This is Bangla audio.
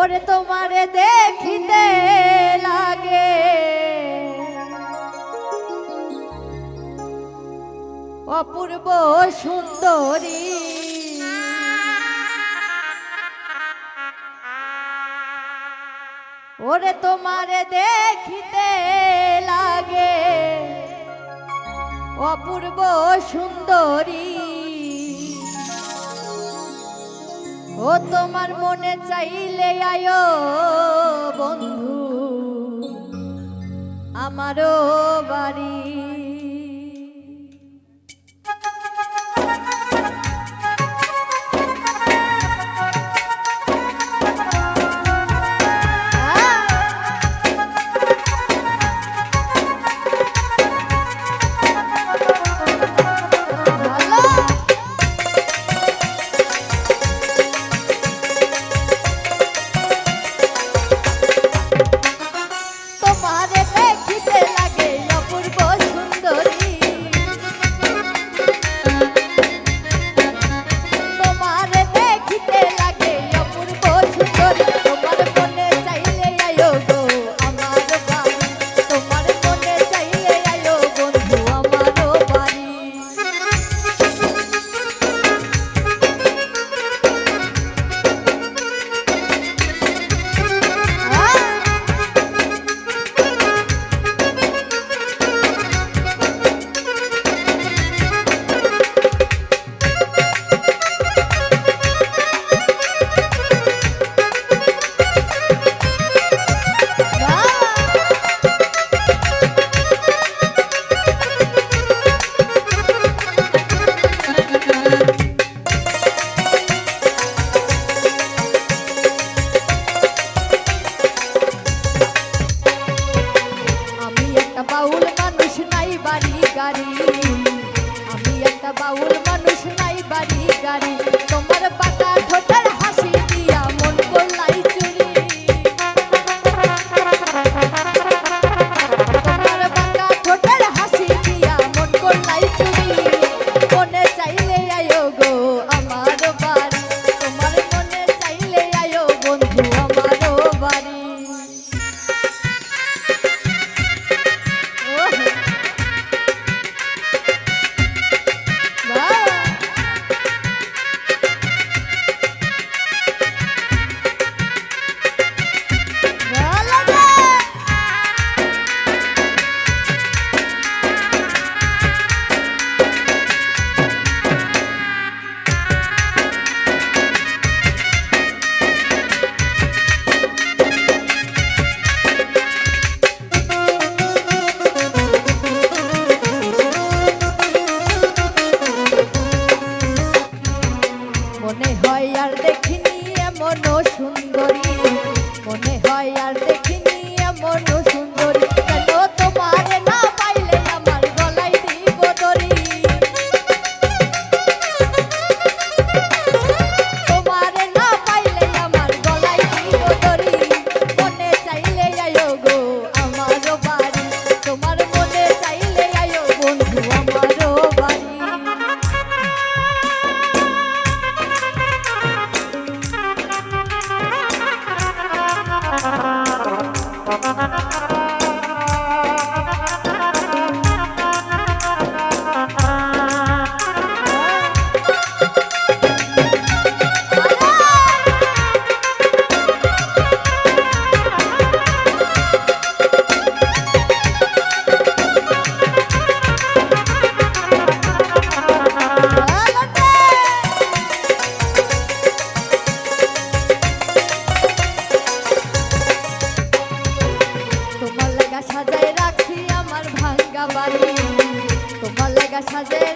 ওরে তোমারে দেখিতে লাগে। অপূর্ব সুন্দরী। ওরে তোমারে দেখিতে লাগে। অপূর্ব সুন্দরী। ও তোমার মনে চাইলে আয়ো বন্ধু আমারও বাড়ি বাউল মানুষ নাই বাড়ি গাড়ি। তোমার পাকা ঠোঁটের হাসি দিয়া মন করলাই চুরি। তোমার পাকা ঠোঁটের হাসি দিয়া মন করলাই চুরি। মনে চাইলে আয়ো গো আমার বাড়ি। তোমার মনে চাইলে আয়ো বন্ধু আর দেখিনি এমন সুন্দরী। fazer.